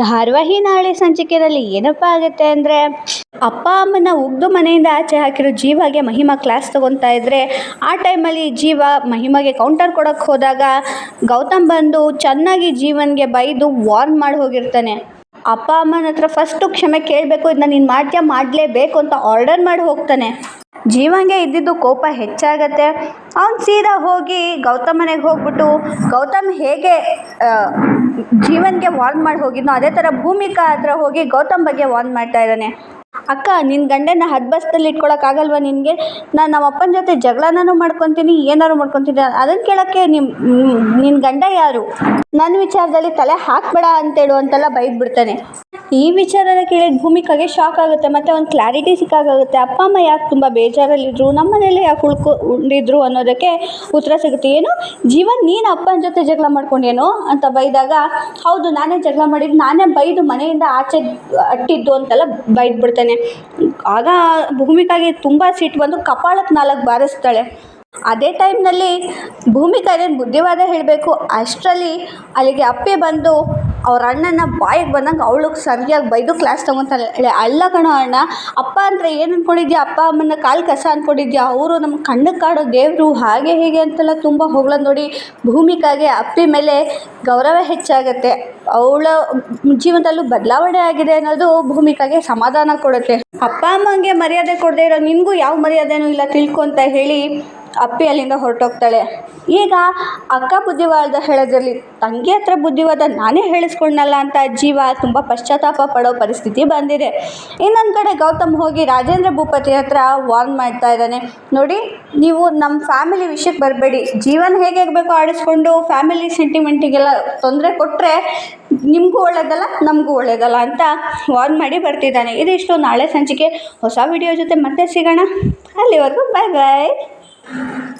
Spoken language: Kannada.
ಧಾರಾವಾಹಿ ನಾಳೆ ಸಂಚಿಕೆಯಲ್ಲಿ ಏನಪ್ಪ ಆಗುತ್ತೆ ಅಂದರೆ, ಅಪ್ಪ ಅಮ್ಮನ ಉಗ್ದು ಮನೆಯಿಂದ ಆಚೆ ಹಾಕಿರೋ ಜೀವಾಗೆ ಮಹಿಮಾ ಕ್ಲಾಸ್ ತೊಗೊತಾ ಇದ್ದರೆ ಆ ಟೈಮಲ್ಲಿ ಜೀವ ಮಹಿಮಾಗೆ ಕೌಂಟರ್ ಕೊಡೋಕ್ಕೆ ಹೋದಾಗ ಗೌತಮ್ ಬಂದು ಚೆನ್ನಾಗಿ ಜೀವನ್ಗೆ ಬೈದು ವಾರ್ನ್ ಮಾಡಿ ಹೋಗಿರ್ತಾನೆ. ಅಪ್ಪ ಅಮ್ಮನ ಹತ್ರ ಫಸ್ಟು ಕ್ಷಮೆ ಕೇಳಬೇಕು ಇದನ್ನ ನೀನು ಮಾಡ್ತೀಯಾ ಮಾಡಲೇಬೇಕು ಅಂತ ಆರ್ಡರ್ ಮಾಡಿ ಹೋಗ್ತಾನೆ. ಜೀವಂಗೆ ಇದ್ದಿದ್ದು ಕೋಪ ಹೆಚ್ಚಾಗತ್ತೆ. ಅವ್ನು ಸೀದಾ ಹೋಗಿ ಗೌತಮ್ ಮನೆಗೆ ಹೋಗ್ಬಿಟ್ಟು, ಗೌತಮ್ ಹೇಗೆ ಜೀವನ್ಗೆ ವಾರ್ನ್ ಮಾಡಿ ಹೋಗಿದ್ನೋ ಅದೇ ಥರ ಭೂಮಿಕಾ ಹತ್ರ ಹೋಗಿ ಗೌತಮ್ ಬಗ್ಗೆ ವಾರ್ನ್ ಮಾಡ್ತಾ ಇದ್ದಾನೆ. ಅಕ್ಕ ನಿನ್ನ ಗಂಡನ ಹದ್ಬಸ್ತಲ್ಲಿ ಇಟ್ಕೊಳಕ್ಕಾಗಲ್ವಾ ನಿನಗೆ? ನಾನು ನಮ್ಮ ಅಪ್ಪನ ಜೊತೆ ಜಗಳನೂ ಮಾಡ್ಕೊತೀನಿ ಏನಾದ್ರು ಮಾಡ್ಕೊತೀನಿ ಅದನ್ನು ಕೇಳೋಕ್ಕೆ ನಿಮ್ಮ ನಿನ್ನ ಗಂಡ ಯಾರು? ನನ್ನ ವಿಚಾರದಲ್ಲಿ ತಲೆ ಹಾಕ್ಬೇಡ ಅಂತೇಳು ಅಂತೆಲ್ಲ ಬೈದು ಬಿಡ್ತಾನೆ ಈ ವಿಚಾರನ ಕೇಳಿದ ಭೂಮಿಕಾಗೆ ಶಾಕ್ ಆಗುತ್ತೆ, ಮತ್ತು ಒಂದು ಕ್ಲಾರಿಟಿ ಸಿಕ್ಕಾಗುತ್ತೆ ಅಪ್ಪ, ಅಮ್ಮ ಯಾಕೆ ತುಂಬ ನಮ್ಮ ಮನೇಲಿ ಯಾಕೆ ಉಳ್ಕೊಂಡಿದ್ರು ಅನ್ನೋದಕ್ಕೆ ಉತ್ತರ ಸಿಗುತ್ತೆ. ಏನು? ಜೀವನ್, ನೀನು ಅಪ್ಪನ ಜೊತೆ ಜಗಳ ಮಾಡ್ಕೊಂಡೇನು ಅಂತ ಬೈದಾಗ, ಹೌದು, ನಾನೇ ಜಗಳ ಮಾಡಿದ್ದು ನಾನೇ ಬೈದು ಮನೆಯಿಂದ ಆಚೆ ಅಟ್ಟಿದ್ದು ಅಂತೆಲ್ಲ ಬೈದು ಬಿಡ್ತಾನೆ ಆಗ ಭೂಮಿಕಾಗೆ ತುಂಬ ಸಿಟ್ಟು ಬಂದು ಕಪಾಳಕ್ಕೆ ನಾಲ್ಕು ಬಾರಿಸ್ತಾಳೆ. ಅದೇ ಟೈಮ್ನಲ್ಲಿ ಭೂಮಿಕಾ ಏನೇನು ಬುದ್ಧಿವಾದ ಹೇಳಬೇಕು? ಅಷ್ಟರಲ್ಲಿ ಅಲ್ಲಿಗೆ ಅಪ್ಪೆ ಬಂದು ಅವ್ರ ಅಣ್ಣನ ಬಾಯಿಗೆ ಬಂದಂಗೆ ಅವಳಿಗೆ ಸರಿಯಾಗಿ ಬೈದು ಕ್ಲಾಸ್ ತೊಗೊತಾಳೆ. ಅಲ್ಲ ಕಣೋ ಅಣ್ಣ, ಅಪ್ಪ ಅಂದರೆ ಏನು ಅಂದ್ಕೊಂಡಿದ್ಯಾ ಅಪ್ಪ ಅಮ್ಮನ ಕಾಲು ಕಸ ಅಂದ್ಕೊಂಡಿದ್ಯಾ ಅವರು ನಮ್ಮ ಕಣ್ಣಕ್ಕೆ ಕಾಡೋ ದೇವರು ಹಾಗೆ ಹೀಗೆ ಅಂತೆಲ್ಲ ತುಂಬ ಹೊಗಳೋದು ನೋಡಿ ಭೂಮಿಕಾಗೆ ಅಪ್ಪಿ ಮೇಲೆ ಗೌರವ ಹೆಚ್ಚಾಗುತ್ತೆ. ಅವಳ ಜೀವನದಲ್ಲೂ ಬದಲಾವಣೆ ಆಗಿದೆ ಅನ್ನೋದು ಭೂಮಿಕಾಗೆ ಸಮಾಧಾನ ಕೊಡುತ್ತೆ. ಅಪ್ಪ ಅಮ್ಮಂಗೆ ಮರ್ಯಾದೆ ಕೊಡದೇ ಇರೋ ನಿನಗೂ ಯಾವ ಮರ್ಯಾದೆನೂ ಇಲ್ಲ ತಿಳ್ಕೊ ಅಂತ ಹೇಳಿ ಅಪ್ಪಿ ಅಲ್ಲಿಂದ ಹೊರಟೋಗ್ತಾಳೆ. ಈಗ ಅಕ್ಕ ಬುದ್ಧಿವಾದ ಹೇಳೋದ್ರಲ್ಲಿ ತಂಗಿ ಹತ್ರ ಬುದ್ಧಿವಾದ ನಾನೇ ಹೇಳಿಸ್ಕೊಂಡಲ್ಲ ಅಂತ ಜೀವ ತುಂಬ ಪಶ್ಚಾತ್ತಾಪ ಪಡೋ ಪರಿಸ್ಥಿತಿ ಬಂದಿದೆ. ಇನ್ನೊಂದು ಕಡೆ ಗೌತಮ್ ಹೋಗಿ ರಾಜೇಂದ್ರ ಭೂಪತಿ ಹತ್ರ ವಾರ್ನ್ ಮಾಡ್ತಾ ಇದ್ದಾನೆ. ನೋಡಿ, ನೀವು ನಮ್ಮ ಫ್ಯಾಮಿಲಿ ವಿಷಯಕ್ಕೆ ಬರಬೇಡಿ. ಜೀವನ ಹೇಗೆ ಆಗಬೇಕು ಆಡಿಸ್ಕೊಂಡು ಫ್ಯಾಮಿಲಿ ಸೆಂಟಿಮೆಂಟಿಗೆಲ್ಲ ತೊಂದರೆ ಕೊಟ್ಟರೆ ನಿಮಗೂ ಒಳ್ಳೇದಲ್ಲ, ನಮಗೂ ಒಳ್ಳೇದಲ್ಲ ಅಂತ ವಾರ್ನ್ ಮಾಡಿ ಬರ್ತಿದ್ದಾನೆ. ಇದಿಷ್ಟು ನಾಳೆ ಸಂಚಿಕೆ. ಹೊಸ ವಿಡಿಯೋ ಜೊತೆ ಮತ್ತೆ ಸಿಗೋಣ. ಅಲ್ಲಿವರೆಗೂ ಬಾಯ್ ಬಾಯ್ Thank you.